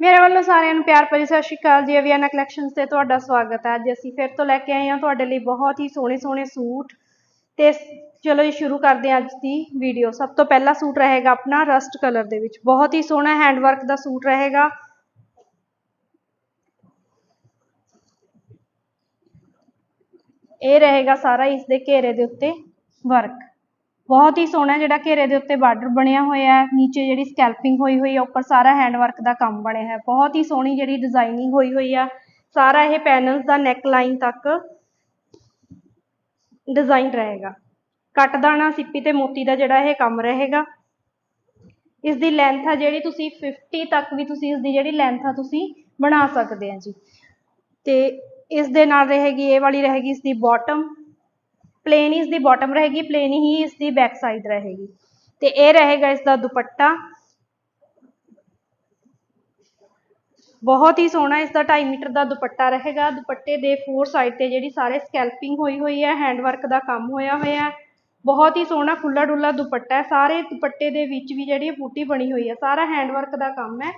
ਮੇਰੇ ਵੱਲੋਂ ਸਾਰਿਆਂ ਨੂੰ ਪਿਆਰ ਭਰੀ ਸਤਿ ਸ਼੍ਰੀ ਅਕਾਲ ਜੀ ਅਵਿਆਨਾ ਕਲੈਕਸ਼ਨਸ ਤੇ ਤੁਹਾਡਾ ਸਵਾਗਤ ਹੈ। ਅੱਜ ਅਸੀਂ ਫਿਰ ਤੋਂ ਲੈ ਕੇ ਆਏ ਹਾਂ ਤੁਹਾਡੇ ਲਈ ਬਹੁਤ ਹੀ ਸੋਹਣੇ ਸੋਹਣੇ ਸੂਟ। ਤੇ ਚਲੋ ਜੀ, ਸ਼ੁਰੂ ਕਰਦੇ ਹਾਂ ਅੱਜ ਦੀ ਵੀਡੀਓ ਸਭ ਤੋਂ ਪਹਿਲਾ ਸੂਟ ਰਹੇਗਾ ਆਪਣਾ ਰਸਟ ਕਲਰ ਦੇ ਵਿੱਚ। ਬਹੁਤ ਹੀ ਸੋਹਣਾ ਹੈਂਡਵਰਕ ਦਾ ਸੂਟ ਰਹੇਗਾ। ਇਹ ਰਹੇਗਾ ਸਾਰਾ ਇਸ ਦੇ ਘੇਰੇ ਦੇ ਉੱਤੇ ਵਰਕ ਬਹੁਤ ਹੀ ਸੋਹਣਾ ਜਿਹੜਾ ਘੇਰੇ ਦੇ ਉੱਤੇ ਬਾਰਡਰ ਬਣਿਆ ਹੋਇਆ ਹੈ, ਨੀਚੇ ਜਿਹੜੀ ਸਕੈਲਪਿੰਗ ਹੋਈ ਹੋਈ ਹੈ, ਉੱਪਰ ਸਾਰਾ ਹੈਂਡ ਵਰਕ ਦਾ ਕੰਮ ਬਣਿਆ ਹੈ। ਬਹੁਤ ਹੀ ਸੋਹਣੀ ਜਿਹੜੀ ਡਿਜ਼ਾਈਨਿੰਗ ਹੋਈ ਹੋਈ ਆ, ਸਾਰਾ ਇਹ ਪੈਨਲਸ ਦਾ ਨੈਕ ਲਾਈਨ ਤੱਕ ਡਿਜ਼ਾਈਨ ਰਹੇਗਾ। ਕੱਟ ਦਾਣਾ, ਸਿੱਪੀ ਤੇ ਮੋਤੀ ਦਾ ਜਿਹੜਾ ਇਹ ਕੰਮ ਰਹੇਗਾ। ਇਸ ਦੀ ਲੈਂਥ ਆ ਜਿਹੜੀ ਤੁਸੀਂ 50 ਤੱਕ ਵੀ ਤੁਸੀਂ ਇਸ ਦੀ ਜਿਹੜੀ ਲੈਂਥ ਆ ਤੁਸੀਂ ਬਣਾ ਸਕਦੇ ਆ ਜੀ। ਤੇ ਇਸ ਦੇ ਨਾਲ ਰਹੇਗੀ, ਇਹ ਵਾਲੀ ਰਹੇਗੀ ਇਸ ਦੀ ਬਾਟਮ ਪਲੇਨ ਇਸ ਦੀ ਬਾਟਮ ਰਹੇਗੀ ਪਲੇਨ ਹੀ ਇਸ ਦੀ ਬੈਕ ਸਾਈਡ ਰਹੇਗੀ। ਤੇ ਇਹ ਰਹੇਗਾ ਇਸ ਦੁਪੱਟਾ। ਬਹੁਤ ਹੀ ਸੋਹਣਾ ਇਸ ਦਾ 2.5 ਮੀਟਰ ਦਾ ਦੁਪੱਟਾ ਰਹੇਗਾ। ਦੁਪੱਟੇ ਦੇ ਫੋਰ ਸਾਈਡ ਤੇ ਜਿਹੜੀ ਸਾਰੇ ਸਕੈਲਪਿੰਗ ਹੋਈ ਹੋਈ ਹੈ ਹੈਂਡ ਵਰਕ ਦਾ ਕੰਮ ਹੋਇਆ ਹੋਇਆ ਹੈ। ਬਹੁਤ ਹੀ ਸੋਹਣਾ ਖੁੱਲਾ ਡੁੱਲਾ ਦੁਪੱਟਾ ਹੈ। ਸਾਰੇ ਦੁਪੱਟੇ ਦੇ ਵਿੱਚ ਵੀ ਜਿਹੜੀ ਬੂਟੀ ਬਣੀ ਹੋਈ ਹੈ, ਸਾਰਾ ਹੈਂਡ ਵਰਕ ਦਾ ਕੰਮ ਹੈ।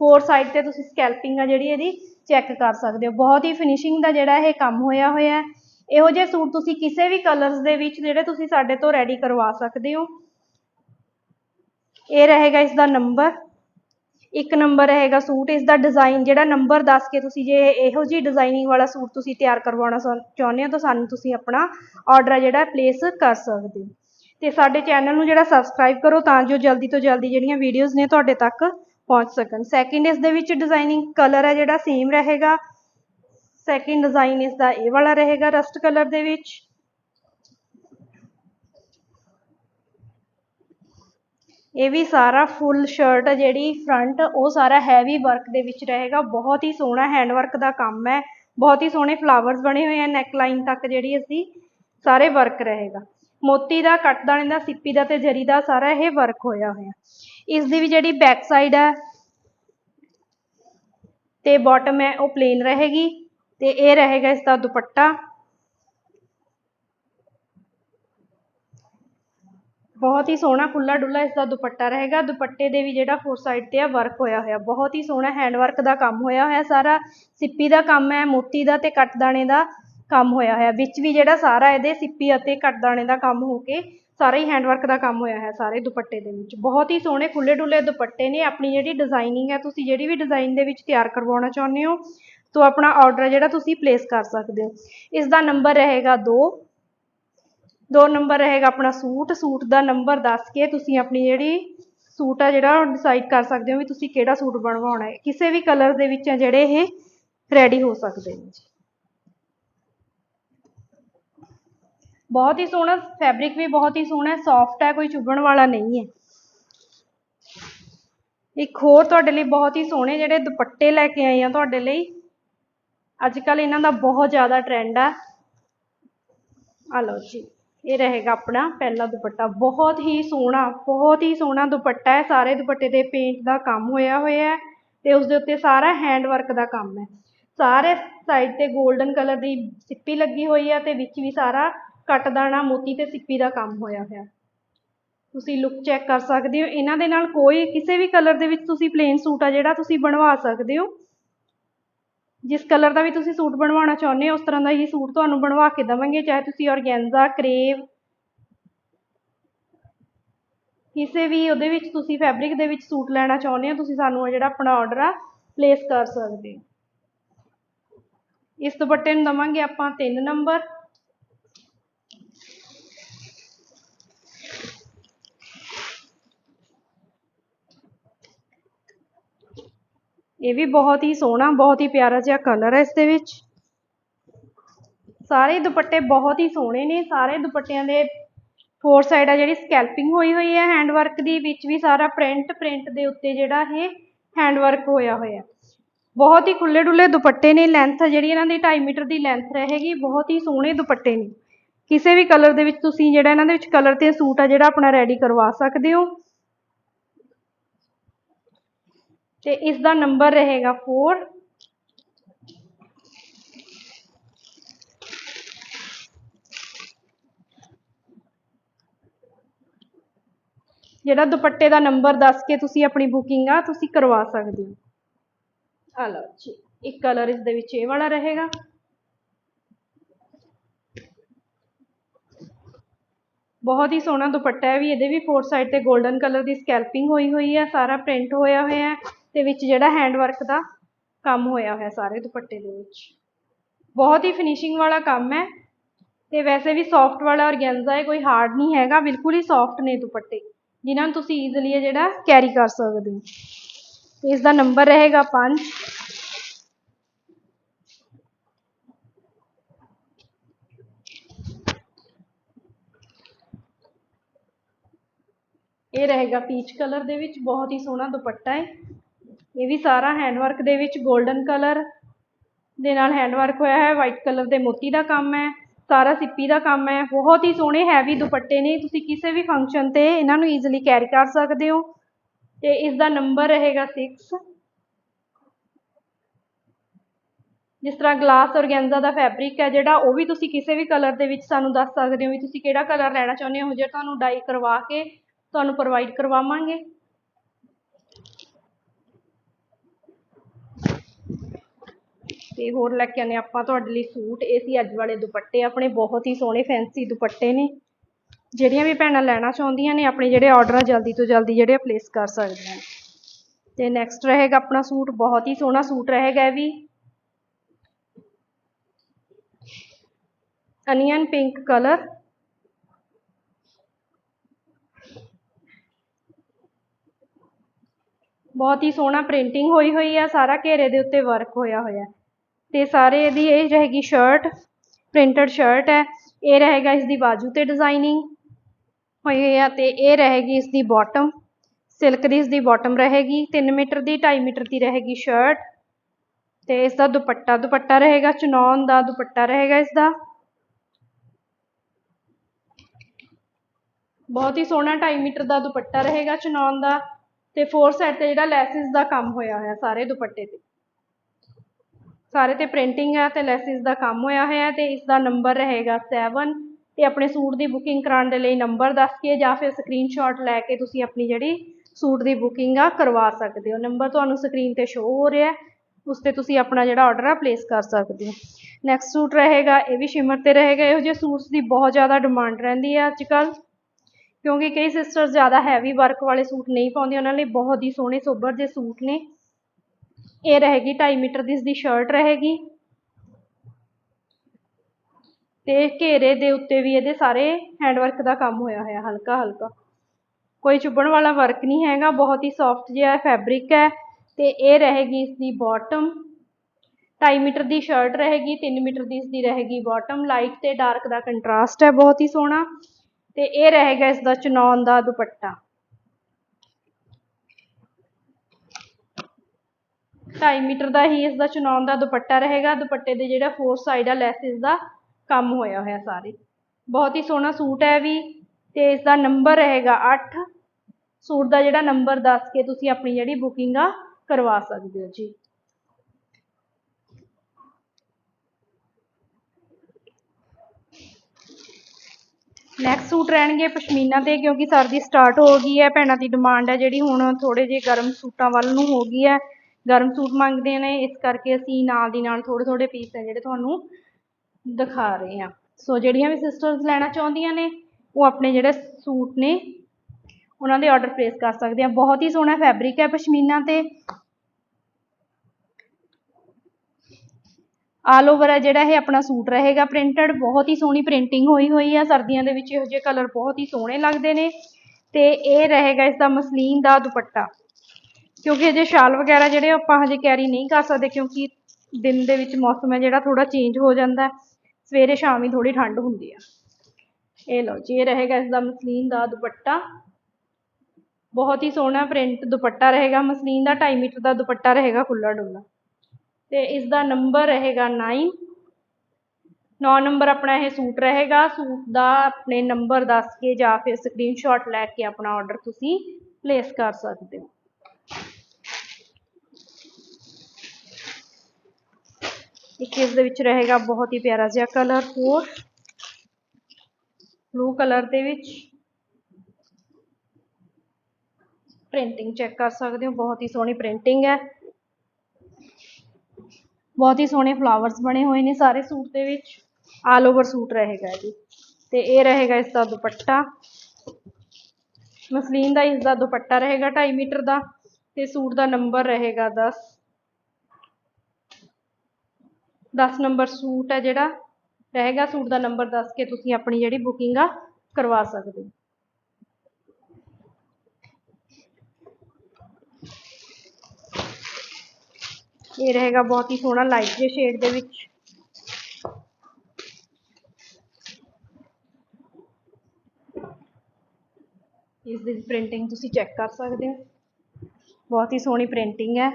ਫੋਰ ਸਾਈਡ ਤੇ ਤੁਸੀਂ ਸਕੈਲਪਿੰਗ ਆ ਜਿਹੜੀ ਇਹਦੀ ਚੈੱਕ ਕਰ ਸਕਦੇ ਹੋ। ਬਹੁਤ ਹੀ ਫਿਨਿਸ਼ਿੰਗ ਦਾ ਜਿਹੜਾ ਇਹ ਕੰਮ ਹੋਇਆ ਹੋਇਆ ਹੈ। ਇਹੋ ਜਿਹੇ ਸੂਟ ਤੁਸੀਂ ਕਿਸੇ ਵੀ ਕਲਰਸ ਦੇ ਵਿੱਚ ਜਿਹੜੇ ਤੁਸੀਂ ਸਾਡੇ ਤੋਂ ਰੈਡੀ ਕਰਵਾ ਸਕਦੇ ਹੋ। ਇਹ ਰਹੇਗਾ ਇਸ ਦਾ ਨੰਬਰ ਇੱਕ ਨੰਬਰ ਰਹੇਗਾ ਸੂਟ। ਇਸ ਦਾ ਡਿਜ਼ਾਈਨ ਜਿਹੜਾ ਨੰਬਰ ਦੱਸ ਕੇ ਤੁਸੀਂ ਜੇ ਇਹੋ ਜਿਹੀ ਡਿਜ਼ਾਈਨਿੰਗ ਵਾਲਾ ਸੂਟ ਤੁਸੀਂ ਤਿਆਰ ਕਰਵਾਉਣਾ ਚਾਹੁੰਦੇ ਹੋ ਤਾਂ ਸਾਨੂੰ ਤੁਸੀਂ ਆਪਣਾ ਆਰਡਰ ਜਿਹੜਾ ਪਲੇਸ ਕਰ ਸਕਦੇ ਹੋ। ਤੇ ਸਾਡੇ ਚੈਨਲ ਨੂੰ ਜਿਹੜਾ ਸਬਸਕ੍ਰਾਈਬ ਕਰੋ ਤਾਂ ਜੋ ਜਲਦੀ ਤੋਂ ਜਲਦੀ ਜਿਹੜੀਆਂ ਵੀਡੀਓਜ਼ ਨੇ ਤੁਹਾਡੇ ਤੱਕ ਪਹੁੰਚ ਸਕਣ। ਸੈਕਿੰਡ ਇਸ ਦੇ ਵਿੱਚ ਡਿਜ਼ਾਈਨਿੰਗ ਕਲਰ ਹੈ ਜਿਹੜਾ ਸੇਮ ਰਹੇਗਾ। ਸੈਕਿੰਡ ਡਿਜ਼ਾਈਨ ਇਸ ਦਾ ਇਹ ਵਾਲਾ ਰਹੇਗਾ ਰਸਟ ਕਲਰ ਦੇ ਵਿੱਚ। ਇਹ ਵੀ ਸਾਰਾ ਫੁੱਲ ਸ਼ਰਟ ਜਿਹੜੀ ਫਰੰਟ ਉਹ ਸਾਰਾ ਹੈਵੀ ਵਰਕ ਦੇ ਵਿੱਚ ਰਹੇਗਾ। ਬਹੁਤ ਹੀ ਸੋਹਣਾ ਹੈਂਡ ਵਰਕ ਦਾ ਕੰਮ ਹੈ। ਬਹੁਤ ਹੀ ਸੋਹਣੇ ਫਲਾਵਰਸ ਬਣੇ ਹੋਏ ਆ ਨੈਕ ਲਾਈਨ ਤੱਕ ਜਿਹੜੀ ਅਸੀਂ ਸਾਰੇ ਵਰਕ ਰਹੇਗਾ। ਮੋਤੀ ਦਾ ਕੱਟਦਾਣੇ ਦਾ, ਸਿੱਪੀ ਦਾ ਤੇ ਜਰੀ ਦਾ ਸਾਰਾ ਇਹ ਵਰਕ ਹੋਇਆ ਹੋਇਆ। ਇਸ ਦੀ ਵੀ ਜਿਹੜੀ ਬੈਕ ਸਾਈਡ ਹੈ ਤੇ ਬਾਟਮ ਹੈ, ਉਹ ਪਲੇਨ ਰਹੇਗੀ। ਤੇ ਇਹ ਰਹੇਗਾ ਇਸ ਦਾ ਦੁਪੱਟਾ। ਬਹੁਤ ਹੀ ਸੋਹਣਾ ਖੁੱਲਾ ਡੁੱਲਾ ਇਸ ਦਾ ਦੁਪੱਟਾ ਰਹੇਗਾ। ਦੁਪੱਟੇ ਦੇ ਵੀ ਜਿਹੜਾ ਫੋਰ ਸਾਈਡ ਤੇ ਆ ਵਰਕ ਹੋਇਆ ਹੋਇਆ। ਬਹੁਤ ਹੀ ਸੋਹਣਾ ਹੈਂਡ ਵਰਕ ਦਾ ਕੰਮ ਹੋਇਆ ਹੋਇਆ। ਸਾਰਾ ਸਿੱਪੀ ਦਾ ਕੰਮ ਹੈ, ਮੋਤੀ ਦਾ ਤੇ ਕੱਟਦਾਣੇ ਦਾ ਕੰਮ ਹੋਇਆ ਹੋਇਆ। ਵਿੱਚ ਵੀ ਜਿਹੜਾ ਸਾਰਾ ਇਹਦੇ ਸਿੱਪੀ ਅਤੇ ਕੱਟਦਾਣੇ ਦਾ ਕੰਮ ਹੋ ਕੇ ਸਾਰਾ ਹੀ ਹੈਂਡ ਵਰਕ ਦਾ ਕੰਮ ਹੋਇਆ ਹੈ ਸਾਰੇ ਦੁਪੱਟੇ ਦੇ ਵਿੱਚ। ਬਹੁਤ ਹੀ ਸੋਹਣੇ ਖੁੱਲੇ ਡੁੱਲੇ ਦੁਪੱਟੇ ਨੇ। ਆਪਣੀ ਜਿਹੜੀ ਡਿਜ਼ਾਈਨਿੰਗ ਹੈ, ਤੁਸੀਂ ਜਿਹੜੀ ਵੀ ਡਿਜ਼ਾਈਨ ਦੇ ਵਿੱਚ ਤਿਆਰ ਕਰਵਾਉਣਾ ਚਾਹੁੰਦੇ ਹੋ ਤੋਂ ਆਪਣਾ ਆਰਡਰ ਜਿਹੜਾ ਤੁਸੀਂ ਪਲੇਸ ਕਰ ਸਕਦੇ ਹੋ। ਇਸ ਦਾ ਨੰਬਰ ਰਹੇਗਾ 2 ਦੋ ਨੰਬਰ ਰਹੇਗਾ ਆਪਣਾ ਸੂਟ। ਸੂਟ ਦਾ ਨੰਬਰ ਦੱਸ ਕੇ ਤੁਸੀਂ ਆਪਣੀ ਜਿਹੜੀ ਸੂਟ ਆ ਜਿਹੜਾ ਡਿਸਾਈਡ ਕਰ ਸਕਦੇ ਹੋ ਵੀ ਤੁਸੀਂ ਕਿਹੜਾ ਸੂਟ ਬਣਵਾਉਣਾ ਹੈ। ਕਿਸੇ ਵੀ ਕਲਰ ਦੇ ਵਿੱਚ ਆ ਜਿਹੜੇ ਇਹ ਰੈਡੀ ਹੋ ਸਕਦੇ ਨੇ ਜੀ। ਬਹੁਤ ਹੀ ਸੋਹਣਾ ਫੈਬਰਿਕ ਵੀ ਬਹੁਤ ਹੀ ਸੋਹਣਾ ਹੈ। ਸੌਫਟ ਹੈ, ਕੋਈ ਚੁਭਣ ਵਾਲਾ ਨਹੀਂ ਹੈ। ਇੱਕ ਹੋਰ ਤੁਹਾਡੇ ਲਈ ਬਹੁਤ ਹੀ ਸੋਹਣੇ ਜਿਹੜੇ ਦੁਪੱਟੇ ਲੈ ਕੇ ਆਏ ਆ ਤੁਹਾਡੇ ਲਈ। ਅੱਜ ਕੱਲ ਇਹਨਾਂ ਦਾ ਬਹੁਤ ਜ਼ਿਆਦਾ ਟ੍ਰੈਂਡ ਆ। ਆ ਲਓ ਜੀ, ਇਹ ਰਹੇਗਾ ਆਪਣਾ ਪਹਿਲਾ ਦੁਪੱਟਾ। ਬਹੁਤ ਹੀ ਸੋਹਣਾ, ਬਹੁਤ ਹੀ ਸੋਹਣਾ ਦੁਪੱਟਾ ਹੈ। ਸਾਰੇ ਦੁਪੱਟੇ ਤੇ ਪੇਂਟ ਦਾ ਕੰਮ ਹੋਇਆ ਹੋਇਆ ਹੈ ਤੇ ਉਸ ਦੇ ਉੱਤੇ ਸਾਰਾ ਹੈਂਡ ਵਰਕ ਦਾ ਕੰਮ ਹੈ। ਸਾਰੇ ਸਾਈਡ ਤੇ 골ਡਨ ਕਲਰ ਦੀ ਸਿੱਪੀ ਲੱਗੀ ਹੋਈ ਹੈ ਤੇ ਵਿੱਚ ਵੀ ਸਾਰਾ ਕੱਟ ਦਾਣਾ, ਮੋਤੀ ਤੇ ਸਿੱਪੀ ਦਾ ਕੰਮ ਹੋਇਆ ਹੋਇਆ। ਤੁਸੀਂ ਲੁੱਕ ਚੈੱਕ ਕਰ ਸਕਦੇ ਹੋ। ਇਹਨਾਂ ਦੇ ਨਾਲ ਕੋਈ ਕਿਸੇ ਵੀ ਕਲਰ ਦੇ ਵਿੱਚ ਤੁਸੀਂ ਪਲੇਨ ਸੂਟ ਆ ਜਿਹੜਾ ਤੁਸੀਂ ਬਣਵਾ ਸਕਦੇ ਹੋ। ਜਿਸ ਕਲਰ ਦਾ ਵੀ ਤੁਸੀਂ ਸੂਟ ਬਣਵਾਉਣਾ ਚਾਹੁੰਦੇ ਹੋ, ਉਸ ਤਰ੍ਹਾਂ ਦਾ ਹੀ ਸੂਟ ਤੁਹਾਨੂੰ ਬਣਵਾ ਕੇ ਦੇਵਾਂਗੇ, ਚਾਹੇ ਤੁਸੀਂ ਔਰਗੈਂਜ਼ਾ ਕਰੇਵ ਕਿਸੇ ਵੀ ਉਹਦੇ ਵਿੱਚ ਤੁਸੀਂ ਫੈਬਰਿਕ ਦੇ ਵਿੱਚ ਸੂਟ ਲੈਣਾ ਚਾਹੁੰਦੇ ਹੋ, ਤੁਸੀਂ ਸਾਨੂੰ ਉਹ ਜਿਹੜਾ ਆਪਣਾ ਆਰਡਰ ਆ ਪਲੇਸ ਕਰ ਸਕਦੇ ਹੋ। ਇਸ ਦੁਪੱਟੇ ਨੂੰ ਦਵਾਂਗੇ ਆਪਾਂ 3 ਨੰਬਰ ਇਹ ਵੀ ਬਹੁਤ ਹੀ ਸੋਹਣਾ, ਬਹੁਤ ਹੀ ਪਿਆਰਾ ਜਿਹਾ ਕਲਰ ਹੈ ਇਸ ਦੇ ਵਿੱਚ। ਸਾਰੇ ਦੁਪੱਟੇ ਬਹੁਤ ਹੀ ਸੋਹਣੇ ਨੇ, ਸਾਰੇ ਦੁਪੱਟਿਆਂ ਦੇ ਫੋਰ ਸਾਈਡ ਆ ਜਿਹੜੀ ਸਕੈਲਪਿੰਗ ਹੋਈ ਹੋਈ ਹੈ ਹੈਂਡ ਵਰਕ ਦੀ, ਵਿੱਚ ਵੀ ਸਾਰਾ ਪ੍ਰਿੰਟ ਪ੍ਰਿੰਟ ਦੇ ਉੱਤੇ ਜਿਹੜਾ ਇਹ ਹੈਂਡ ਵਰਕ ਹੋਇਆ ਹੋਇਆ। ਬਹੁਤ ਹੀ ਖੁੱਲੇ ਡੁੱਲੇ ਦੁਪੱਟੇ ਨੇ ਲੈਂਥ ਜਿਹੜੀ ਇਹਨਾਂ ਦੀ 2.5 ਮੀਟਰ ਦੀ ਲੈਂਥ ਰਹੇਗੀ, ਬਹੁਤ ਹੀ ਸੋਹਣੇ ਦੁਪੱਟੇ ਨੇ। ਕਿਸੇ ਵੀ ਕਲਰ ਦੇ ਵਿੱਚ ਤੁਸੀਂ ਜਿਹੜਾ ਇਹਨਾਂ ਦੇ ਵਿੱਚ ਕਲਰ ਤੇ ਸੂਟ ਆ, ਜਿਹੜਾ ਆਪਣਾ ਰੈਡੀ ਕਰਵਾ ਸਕਦੇ ਹੋ। ਤੇ ਇਸ ਦਾ ਨੰਬਰ ਰਹੇਗਾ 4 ਜਿਹੜਾ ਦੁਪੱਟੇ ਦਾ ਨੰਬਰ ਦੱਸ ਕੇ ਤੁਸੀਂ ਆਪਣੀ ਬੁਕਿੰਗ ਆ, ਤੁਸੀਂ ਕਰਵਾ ਸਕਦੇ ਹੋ। ਆ ਲਓ ਜੀ, ਇੱਕ ਕਲਰ ਇਸ ਦੇ ਵਿੱਚ ਇਹ ਵਾਲਾ ਰਹੇਗਾ। ਬਹੁਤ ਹੀ ਸੋਹਣਾ ਦੁਪੱਟਾ ਹੈ ਵੀ, ਇਹਦੇ ਵੀ ਫੋਰ ਸਾਈਡ ਤੇ 골ਡਨ ਕਲਰ ਦੀ ਸਕੈਲਪਿੰਗ ਹੋਈ ਹੋਈ ਹੈ, ਸਾਰਾ ਪ੍ਰਿੰਟ ਹੋਇਆ ਹੋਇਆ ਹੈ। ਤੇ ਵਿੱਚ ਜਿਹੜਾ ਹੈਂਡ ਵਰਕ ਦਾ ਕੰਮ ਹੋਇਆ ਹੋਇਆ ਸਾਰੇ ਦੁਪੱਟੇ ਦੇ ਵਿੱਚ। ਬਹੁਤ ਹੀ ਫਿਨਿਸ਼ਿੰਗ ਵਾਲਾ ਕੰਮ ਹੈ ਤੇ ਵੈਸੇ ਵੀ ਸੌਫਟ ਵਾਲਾ ਔਰਗੈਂਜ਼ਾ ਹੈ ਕੋਈ ਹਾਰਡ ਨਹੀਂ ਹੈਗਾ, ਬਿਲਕੁਲ ਹੀ ਸੌਫਟ ਨੇ ਦੁਪੱਟੇ, ਜਿਨ੍ਹਾਂ ਨੂੰ ਤੁਸੀਂ ਈਜ਼ੀਲੀ ਜਿਹੜਾ ਕੈਰੀ ਕਰ ਸਕਦੇ ਹੋ। ਤੇ ਇਸ ਦਾ ਨੰਬਰ ਰਹੇਗਾ 5 ਇਹ ਰਹੇਗਾ ਪੀਚ ਕਲਰ ਦੇ ਵਿੱਚ, ਬਹੁਤ ਹੀ ਸੋਹਣਾ ਦੁਪੱਟਾ ਹੈ। ਇਹ ਵੀ ਸਾਰਾ ਹੈਂਡ ਵਰਕ ਦੇ ਵਿੱਚ 골ਡਨ ਕਲਰ ਦੇ ਨਾਲ ਹੈਂਡ ਵਰਕ ਹੋਇਆ ਹੈ ਵਾਈਟ ਕਲਰ ਦੇ ਮੋਤੀ ਦਾ ਕੰਮ ਹੈ, ਸਾਰਾ ਸਿੱਪੀ ਦਾ ਕੰਮ ਹੈ, ਬਹੁਤ ਹੀ ਸੋਹਣੇ ਹੈਵੀ ਦੁਪੱਟੇ ਨੇ, ਤੁਸੀਂ ਕਿਸੇ ਵੀ ਫੰਕਸ਼ਨ ਤੇ ਇਹਨਾਂ ਨੂੰ ਈਜ਼ੀਲੀ ਕੈਰੀ ਕਰ ਸਕਦੇ ਹੋ। ਤੇ ਇਸ ਦਾ ਨੰਬਰ ਰਹੇਗਾ 6 ਜਿਸ ਤਰ੍ਹਾਂ ਗਲਾਸ ਔਰਗੈਂਜ਼ਾ ਦਾ ਫੈਬਰਿਕ ਹੈ, ਜਿਹੜਾ ਉਹ ਵੀ ਤੁਸੀਂ ਕਿਸੇ ਵੀ ਕਲਰ ਦੇ ਵਿੱਚ ਸਾਨੂੰ ਦੱਸ ਸਕਦੇ ਹੋ ਵੀ ਤੁਸੀਂ ਕਿਹੜਾ ਕਲਰ ਲੈਣਾ ਚਾਹੁੰਦੇ ਹੋ ਜਿਹੜਾ ਤੁਹਾਨੂੰ ਡਾਈ ਕਰਵਾ ਕੇ ਤੁਹਾਨੂੰ ਪ੍ਰੋਵਾਈਡ ਕਰਵਾਵਾਂਗੇ। ਤੇ ਹੋਰ ਲੈ ਕੇ ਆਨੇ ਆਪਾਂ ਤੁਹਾਡੇ ਲਈ ਸੂਟ, ਇਹ ਸੀ ਅੱਜ ਵਾਲੇ ਦੁਪੱਟੇ। ਆਪਣੇ ਬਹੁਤ ਹੀ ਸੋਹਣੇ ਫੈਂਸੀ ਦੁਪੱਟੇ ਨੇ। ਜਿਹੜੀਆਂ ਵੀ ਭੈਣਾਂ ਲੈਣਾ ਚਾਹੁੰਦੀਆਂ ਨੇ, ਆਪਣੇ ਜਿਹੜੇ ਆਰਡਰ ਆ, ਜਲਦੀ ਤੋਂ ਜਲਦੀ ਜਿਹੜੇ ਪਲੇਸ ਕਰ ਸਕਦੀਆਂ ਨੇ ਤੇ ਨੈਕਸਟ ਰਹੇਗਾ ਆਪਣਾ ਸੂਟ। ਬਹੁਤ ਹੀ ਸੋਹਣਾ ਸੂਟ ਰਹੇਗਾ ਇਹ ਵੀ। ਅਨੀਅਨ ਪਿੰਕ ਕਲਰ ਬਹੁਤ ਹੀ ਸੋਹਣਾ ਪ੍ਰਿੰਟਿੰਗ ਹੋਈ ਹੋਈ ਆ। ਸਾਰਾ ਘੇਰੇ ਦੇ ਉੱਤੇ ਵਰਕ ਹੋਇਆ ਹੋਇਆ। ਤੇ ਸਾਰੇ ਇਹਦੀ ਇਹ ਰਹੇਗੀ ਸ਼ਰਟ ਪ੍ਰਿੰਟਡ ਸ਼ਰਟ ਹੈ। ਇਹ ਰਹੇਗਾ ਇਸਦੀ ਬਾਜੂ ਤੇ ਡਿਜ਼ਾਈਨਿੰਗ ਹੋਈ ਹੋਈ ਆ ਤੇ ਇਹ ਰਹੇਗੀ ਇਸਦੀ ਬਾਟਮ ਸਿਲਕ ਦੀ ਇਸਦੀ ਬਾਟਮ ਰਹੇਗੀ 3 ਮੀਟਰ ਦੀ 2.5 ਮੀਟਰ ਦੀ ਰਹੇਗੀ ਸ਼ਰਟ ਤੇ ਇਸਦਾ ਦੁਪੱਟਾ ਦੁਪੱਟਾ ਰਹੇਗਾ ਚਨੌਨ ਦਾ, ਦੁਪੱਟਾ ਰਹੇਗਾ ਇਸਦਾ। ਬਹੁਤ ਹੀ ਸੋਹਣਾ 2.5 ਮੀਟਰ ਦਾ ਦੁਪੱਟਾ ਰਹੇਗਾ ਚਨੌਨ ਦਾ। ਤੇ ਫੋਰ ਸਾਈਡ ਤੇ ਜਿਹੜਾ ਲੈਸਿਸ ਦਾ ਕੰਮ ਹੋਇਆ ਹੋਇਆ ਸਾਰੇ ਦੁਪੱਟੇ ਤੇ। ਸਾਰੇ ਤੇ ਪ੍ਰਿੰਟਿੰਗ ਹੈ ਤੇ ਲੈਸਿਸ ਦਾ ਕੰਮ ਹੋਇਆ ਹੋਇਆ ਤੇ ਇਸ ਦਾ ਨੰਬਰ ਰਹੇਗਾ 7 ਤੇ ਆਪਣੇ ਸੂਟ ਦੀ ਬੁਕਿੰਗ ਕਰਾਉਣ ਦੇ ਲਈ ਨੰਬਰ ਦੱਸ ਕੇ ਜਾਂ ਫਿਰ ਸਕਰੀਨਸ਼ਾਟ ਲੈ ਕੇ ਤੁਸੀਂ ਆਪਣੀ ਜਿਹੜੀ ਸੂਟ ਦੀ ਬੁਕਿੰਗ ਆ ਕਰਵਾ ਸਕਦੇ ਹੋ। ਨੰਬਰ ਤੁਹਾਨੂੰ ਸਕਰੀਨ ਤੇ ਸ਼ੋ ਹੋ ਰਿਹਾ ਉਸ ਤੇ ਤੁਸੀਂ ਆਪਣਾ ਜਿਹੜਾ ਆਰਡਰ ਆ ਪਲੇਸ ਕਰ ਸਕਦੇ ਹੋ। ਨੈਕਸਟ ਸੂਟ ਰਹੇਗਾ, ਇਹ ਵੀ ਸ਼ਿਮਰ ਤੇ ਰਹੇਗਾ। ਇਹੋ ਜਿਹੇ ਸੂਟਸ ਦੀ ਬਹੁਤ ਜ਼ਿਆਦਾ ਡਿਮਾਂਡ ਰਹਿੰਦੀ ਹੈ ਅੱਜ ਕੱਲ੍ਹ ਕਿਉਂਕਿ ਕਈ ਸਿਸਟਰਸ ਜ਼ਿਆਦਾ ਹੈਵੀ ਵਰਕ ਵਾਲੇ ਸੂਟ ਨਹੀਂ ਪਾਉਂਦੇ, ਉਹਨਾਂ ਲਈ ਬਹੁਤ ਹੀ ਸੋਹਣੇ ਸੋਬਰ ਜਿਹੇ ਸੂਟ ਨੇ। ਇਹ ਰਹੇਗੀ 2.5 ਮੀਟਰ ਦੀ ਇਸਦੀ ਸ਼ਰਟ ਰਹੇਗੀ। ਤੇ ਘੇਰੇ ਦੇ ਉੱਤੇ ਵੀ ਇਹਦੇ ਸਾਰੇ ਹੈਂਡ ਵਰਕ ਦਾ ਕੰਮ ਹੋਇਆ ਹੋਇਆ, ਹਲਕਾ ਹਲਕਾ। ਕੋਈ ਚੁੱਭਣ ਵਾਲਾ ਵਰਕ ਨਹੀਂ ਹੈਗਾ, ਬਹੁਤ ਹੀ ਸੌਫਟ ਜਿਹਾ ਫੈਬਰਿਕ ਹੈ। ਤੇ ਇਹ ਰਹੇਗੀ ਇਸਦੀ ਬਾਟਮ 2.5 ਮੀਟਰ ਦੀ ਸ਼ਰਟ ਰਹੇਗੀ 3 ਮੀਟਰ ਦੀ ਇਸਦੀ ਰਹੇਗੀ ਬਾਟਮ ਲਾਈਟ ਤੇ ਡਾਰਕ ਦਾ ਕੰਟਰਾਸਟ ਹੈ, ਬਹੁਤ ਹੀ ਸੋਹਣਾ। ਤੇ ਇਹ ਰਹੇਗਾ ਇਸ ਦਾ ਚਨੌਨ ਦਾ ਦੁਪੱਟਾ। 2.5 ਮੀਟਰ ਦਾ ਹੀ ਇਸ ਦਾ ਚਨੌਨ ਦਾ ਦੁਪੱਟਾ ਰਹੇਗਾ। ਦੁਪੱਟੇ ਦੇ ਜਿਹੜਾ ਫੋਰ ਸਾਈਡ ਆ ਲੈਸਿਸ ਦਾ ਕੰਮ ਹੋਇਆ ਹੋਇਆ ਸਾਰੇ। ਬਹੁਤ ਹੀ ਸੋਹਣਾ ਸੂਟ ਹੈ ਵੀ ਤੇ ਇਸ ਦਾ ਨੰਬਰ ਰਹੇਗਾ 8 ਸੂਟ ਦਾ ਜਿਹੜਾ ਨੰਬਰ ਦੱਸ ਕੇ ਤੁਸੀਂ ਆਪਣੀ ਜਿਹੜੀ ਬੁਕਿੰਗ ਆ ਕਰਵਾ ਸਕਦੇ ਹੋ ਜੀ। ਨੈਕਸਟ ਸੂਟ ਰਹਿਣਗੇ ਪਸ਼ਮੀਨਾ ਤੇ ਕਿਉਂਕਿ ਸਰਦੀ ਸਟਾਰਟ ਹੋ ਗਈ ਹੈ। ਭੈਣਾਂ ਦੀ ਡਿਮਾਂਡ ਹੈ ਜਿਹੜੀ ਹੁਣ ਥੋੜੇ ਜਿਹੇ ਗਰਮ ਸੂਟਾਂ ਵੱਲ ਨੂੰ ਹੋ ਗਈ ਹੈ। ਗਰਮ ਸੂਟ ਮੰਗਦੇ ਨੇ, ਇਸ ਕਰਕੇ ਅਸੀਂ ਨਾਲ ਦੀ ਨਾਲ ਥੋੜੇ ਥੋੜੇ ਪੀਸ ਹੈ ਜਿਹੜੇ ਤੁਹਾਨੂੰ ਦਿਖਾ ਰਹੇ ਹਾਂ। ਸੋ ਜਿਹੜੀਆਂ ਵੀ ਸਿਸਟਰਸ ਲੈਣਾ ਚਾਹੁੰਦੀਆਂ ਨੇ, ਉਹ ਆਪਣੇ ਜਿਹੜੇ ਸੂਟ ਨੇ, ਉਹਨਾਂ ਦੇ ਆਰਡਰ ਪਲੇਸ ਕਰ ਸਕਦੇ ਆ ਬਹੁਤ ਹੀ ਸੋਹਣਾ ਫੈਬਰਿਕ ਹੈ ਪਸ਼ਮੀਨਾ ਤੇ। ਆਲ ਓਵਰ ਹੈ ਜਿਹੜਾ ਇਹ ਆਪਣਾ ਸੂਟ ਰਹੇਗਾ ਪ੍ਰਿੰਟਡ ਬਹੁਤ ਹੀ ਸੋਹਣੀ ਪ੍ਰਿੰਟਿੰਗ ਹੋਈ ਹੋਈ ਆ। ਸਰਦੀਆਂ ਦੇ ਵਿੱਚ ਇਹੋ ਜਿਹੇ ਕਲਰ ਬਹੁਤ ਹੀ ਸੋਹਣੇ ਲੱਗਦੇ ਨੇ। ਤੇ ਇਹ ਰਹੇਗਾ ਇਸ ਦਾ ਮਸਲੀਨ ਦਾ ਦੁਪੱਟਾ। ਕਿਉਂਕਿ ਅਜੇ ਸ਼ਾਲ ਵਗੈਰਾ ਜਿਹੜੇ ਆਪਾਂ ਹਜੇ ਕੈਰੀ ਨਹੀਂ ਕਰ ਸਕਦੇ, ਕਿਉਂਕਿ ਦਿਨ ਦੇ ਵਿੱਚ ਮੌਸਮ ਹੈ ਜਿਹੜਾ ਥੋੜਾ ਚੇਂਜ ਹੋ ਜਾਂਦਾ ਸਵੇਰੇ ਸ਼ਾਮ ਹੀ ਥੋੜੀ ਠੰਡ ਹੁੰਦੀ ਆ ਇਹ ਲਓ ਜੀ, ਇਹ ਰਹੇਗਾ ਇਸ ਦਾ ਮਸਲੀਨ ਦਾ ਦੁਪੱਟਾ। ਬਹੁਤ ਹੀ ਸੋਹਣਾ ਪ੍ਰਿੰਟ ਦੁਪੱਟਾ ਰਹੇਗਾ, ਮਸਲੀਨ ਦਾ 2.5 ਮੀਟਰ ਦਾ ਦੁਪੱਟਾ ਰਹੇਗਾ ਖੁੱਲਾ ਡੁੱਲਾ ਤੇ ਇਸ ਦਾ ਨੰਬਰ ਰਹੇਗਾ 9 9 ਨੰਬਰ ਆਪਣਾ ਇਹ ਸੂਟ ਰਹੇਗਾ, ਸੂਟ ਦਾ ਆਪਣੇ ਨੰਬਰ ਦੱਸ ਕੇ ਜਾਂ ਫਿਰ ਸਕਰੀਨਸ਼ਾਟ ਲੈ ਕੇ ਆਪਣਾ ਆਰਡਰ ਤੁਸੀਂ ਪਲੇਸ ਕਰ ਸਕਦੇ ਹੋ। ਇੱਕ ਇਸ ਦੇ ਵਿੱਚ ਰਹੇਗਾ ਬਹੁਤ ਹੀ ਪਿਆਰਾ ਜਿਹਾ ਕਲਰ ਹੋਰ ਬਲੂ ਕਲਰ ਦੇ ਵਿੱਚ। ਪ੍ਰਿੰਟਿੰਗ ਚੈੱਕ ਕਰ ਸਕਦੇ ਹੋ, ਬਹੁਤ ਹੀ ਸੋਹਣੀ ਪ੍ਰਿੰਟਿੰਗ ਹੈ। ਬਹੁਤ ਹੀ ਸੋਹਣੇ ਫਲਾਵਰਸ ਬਣੇ ਹੋਏ ਨੇ ਸਾਰੇ ਸੂਟ ਦੇ ਵਿੱਚ। ਆਲ ਓਵਰ ਸੂਟ ਰਹੇਗਾ ਜੀ ਤੇ ਇਹ ਰਹੇਗਾ ਇਸ ਦਾ ਦੁਪੱਟਾ। ਮਸਲੀਨ ਦਾ ਇਸ ਦਾ ਦੁਪੱਟਾ ਰਹੇਗਾ 2.5 ਮੀਟਰ ਦਾ। ਤੇ ਸੂਟ ਦਾ ਨੰਬਰ ਰਹੇਗਾ 10 10 ਨੰਬਰ ਸੂਟ ਹੈ ਜਿਹੜਾ, ਰਹੇਗਾ ਸੂਟ ਦਾ ਨੰਬਰ ਦੱਸ ਕੇ ਤੁਸੀਂ ਆਪਣੀ ਜਿਹੜੀ ਬੁਕਿੰਗ ਆ ਕਰਵਾ ਸਕਦੇ ਹੋ। ਇਹ ਰਹੇਗਾ ਬਹੁਤ ਹੀ ਸੋਹਣਾ ਲਾਈਟ ਜਿਹੇ ਸ਼ੇਡ ਦੇ ਵਿੱਚ। ਇਸ ਦੀ ਪ੍ਰਿੰਟਿੰਗ ਤੁਸੀਂ ਚੈੱਕ ਕਰ ਸਕਦੇ ਹੋ। ਬਹੁਤ ਹੀ ਸੋਹਣੀ ਪ੍ਰਿੰਟਿੰਗ ਹੈ।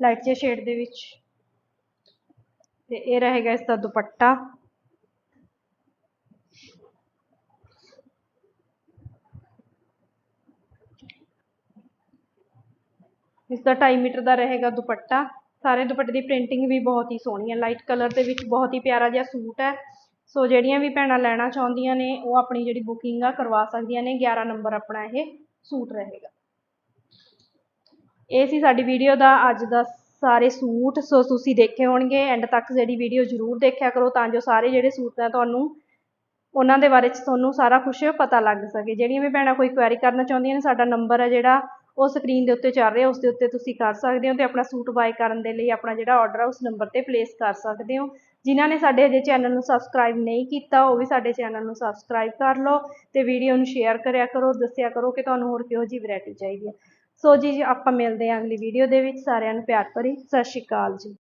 ਲਾਈਟ ਜਿਹੇ ਸ਼ੇਡ ਦੇ ਵਿੱਚ। ਤੇ ਇਹ ਰਹੇਗਾ ਇਸ ਦਾ ਦੁਪੱਟਾ। ਇਸ ਦਾ 2.5 ਮੀਟਰ ਦਾ ਰਹੇਗਾ ਦੁਪੱਟਾ। ਸਾਰੇ ਦੁਪੱਟੇ ਦੀ ਪ੍ਰਿੰਟਿੰਗ ਵੀ ਬਹੁਤ ਹੀ ਸੋਹਣੀ ਹੈ। ਲਾਈਟ ਕਲਰ ਦੇ ਵਿੱਚ ਬਹੁਤ ਹੀ ਪਿਆਰਾ ਜਿਹਾ ਸੂਟ ਹੈ। ਸੋ ਜਿਹੜੀਆਂ ਵੀ ਭੈਣਾਂ ਲੈਣਾ ਚਾਹੁੰਦੀਆਂ ਨੇ, ਉਹ ਆਪਣੀ ਜਿਹੜੀ ਬੁਕਿੰਗ ਆ ਕਰਵਾ ਸਕਦੀਆਂ ਨੇ। 11 ਨੰਬਰ ਆਪਣਾ ਇਹ ਸੂਟ ਰਹੇਗਾ। ਇਹ ਸੀ ਸਾਡੀ ਵੀਡੀਓ ਦਾ ਅੱਜ ਦਾ ਸਾਰੇ ਸੂਟ, ਸੋ ਤੁਸੀਂ ਦੇਖੇ ਹੋਣਗੇ ਐਂਡ ਤੱਕ ਜਿਹੜੀ ਵੀਡੀਓ ਜ਼ਰੂਰ ਦੇਖਿਆ ਕਰੋ ਤਾਂ ਜੋ ਸਾਰੇ ਜਿਹੜੇ ਸੂਟ ਆ ਤੁਹਾਨੂੰ ਉਹਨਾਂ ਦੇ ਬਾਰੇ 'ਚ ਤੁਹਾਨੂੰ ਸਾਰਾ ਕੁਝ ਪਤਾ ਲੱਗ ਸਕੇ। ਜਿਹੜੀਆਂ ਵੀ ਭੈਣਾਂ ਕੋਈ ਕੁਐਰੀ ਕਰਨਾ ਚਾਹੁੰਦੀਆਂ ਨੇ, ਸਾਡਾ ਨੰਬਰ ਹੈ ਜਿਹੜਾ, ਉਹ ਸਕਰੀਨ ਦੇ ਉੱਤੇ ਚੱਲ ਰਿਹਾ, ਉਸ ਦੇ ਉੱਤੇ ਤੁਸੀਂ ਕਰ ਸਕਦੇ ਹੋ ਤੇ ਆਪਣਾ ਸੂਟ ਬਾਏ ਕਰਨ ਦੇ ਲਈ ਆਪਣਾ ਜਿਹੜਾ ਆਰਡਰ ਆ, ਉਸ ਨੰਬਰ ਤੇ ਪਲੇਸ ਕਰ ਸਕਦੇ ਹੋ। ਜਿਨ੍ਹਾਂ ਨੇ ਸਾਡੇ ਅਜੇ ਚੈਨਲ ਨੂੰ ਸਬਸਕ੍ਰਾਈਬ ਨਹੀਂ ਕੀਤਾ, ਉਹ ਵੀ ਸਾਡੇ ਚੈਨਲ ਨੂੰ ਸਬਸਕ੍ਰਾਈਬ ਕਰ ਲਓ ਤੇ ਵੀਡੀਓ ਨੂੰ ਸ਼ੇਅਰ ਕਰਿਆ ਕਰੋ, ਦੱਸਿਆ ਕਰੋ ਕਿ ਤੁਹਾਨੂੰ ਹੋਰ ਕਿਹੋ ਜਿਹੀ ਵੈਰਾਈਟੀ ਚਾਹੀਦੀ ਹੈ। ਸੋ ਜੀ, ਆਪਾਂ ਮਿਲਦੇ ਹਾਂ ਅਗਲੀ ਵੀਡੀਓ ਦੇ ਵਿੱਚ। ਸਾਰਿਆਂ ਨੂੰ ਪਿਆਰ ਭਰੀ। ਸਤਿ ਸ਼੍ਰੀ ਅਕਾਲ ਜੀ।